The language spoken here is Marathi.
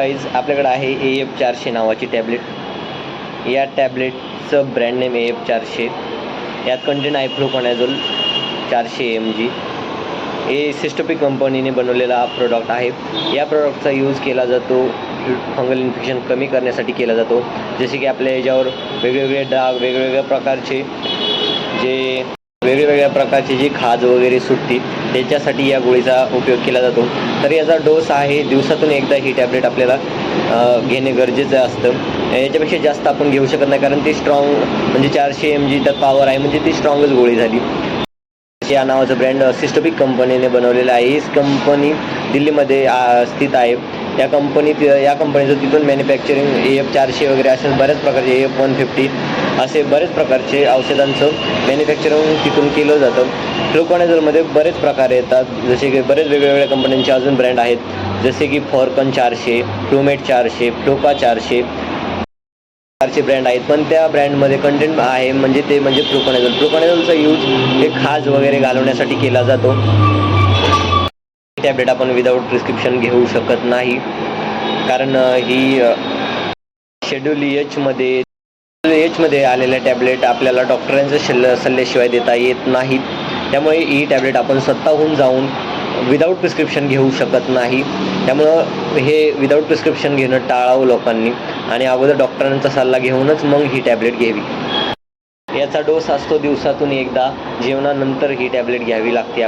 गाईज आपल्याकडे आहे ए एफ चारशे नावाची टॅबलेट या टॅबलेटचं ब्रँड नेम ए एफ चारशे. यात कंटेन आहे चारशे एम जी हे सिस्टोपिक कंपनीने बनवलेला हा प्रोडक्ट आहे. या प्रोडक्टचा यूज केला जातो. फंगल इन्फेक्शन कमी करण्यासाठी केला जातो. जसे की आपल्या याच्यावर वेगवेगळे डाग वेगवेगळ्या प्रकारचे जे वेगवेगळ्या प्रकारचे जे खाज वगैरे सुटते त्याच्यासाठी या गोळीचा उपयोग केला जातो. तर याचा डोस आहे दिवसातून एकदा ही टॅबलेट आपल्याला घेणे गरजेचं असतं. याच्यापेक्षा जास्त आपण घेऊ शकत नाही कारण ती स्ट्रॉंग म्हणजे चारशे एम जी त्यात पॉवर आहे म्हणजे ती स्ट्रॉंगच गोळी झाली. या नावाचं ब्रँड सिस्टोपिक कंपनीने बनवलेलं आहे. हीच कंपनी दिल्लीमध्ये स्थित आहे. या कंपनीत या कंपनीचं तिथून मॅन्युफॅक्चरिंग ए एफ चारशे वगैरे असे बऱ्याच प्रकारचे ए एफ वन फिफ्टी असे बरेच प्रकारचे औषधांचं मॅन्युफॅक्चरिंग तिथून केलं जातं. फ्लोकॉनाझोलमध्ये बरेच प्रकार येतात. जसे की बरेच वेगवेगळ्या कंपन्यांचे अजून ब्रँड आहेत. जसे की फॉरकन चारशे फ्लोमेट चारशे फ्लोका चारशे प्रकारचे ब्रँड आहेत. पण त्या ब्रँडमध्ये कंटेंट आहे म्हणजे ते म्हणजे फ्लोकॉनाझोल फ्लोकॉनाझोलचा यूज हे खाज वगैरे घालवण्यासाठी केला जातो. टॅबलेट आपण विदाऊट प्रिस्क्रिप्शन घेऊ शकत नाही. कारण ही शेड्यूल एचमध्ये एचमध्ये आलेल्या टॅबलेट आपल्याला डॉक्टरांच्या सल्ल सल्ल्याशिवाय देता येत नाहीत. त्यामुळे ही टॅबलेट आपण स्वतःहून जाऊन विदाऊट प्रिस्क्रिप्शन घेऊ शकत नाही. त्यामुळं हे विदाऊट प्रिस्क्रिप्शन घेणं टाळावं लोकांनी. आणि अगोदर डॉक्टरांचा सल्ला घेऊनच मग ही टॅबलेट घ्यावी. याचा डोस असतो दिवसातून एकदा. जेवणानंतर ही टॅबलेट घ्यावी लागते.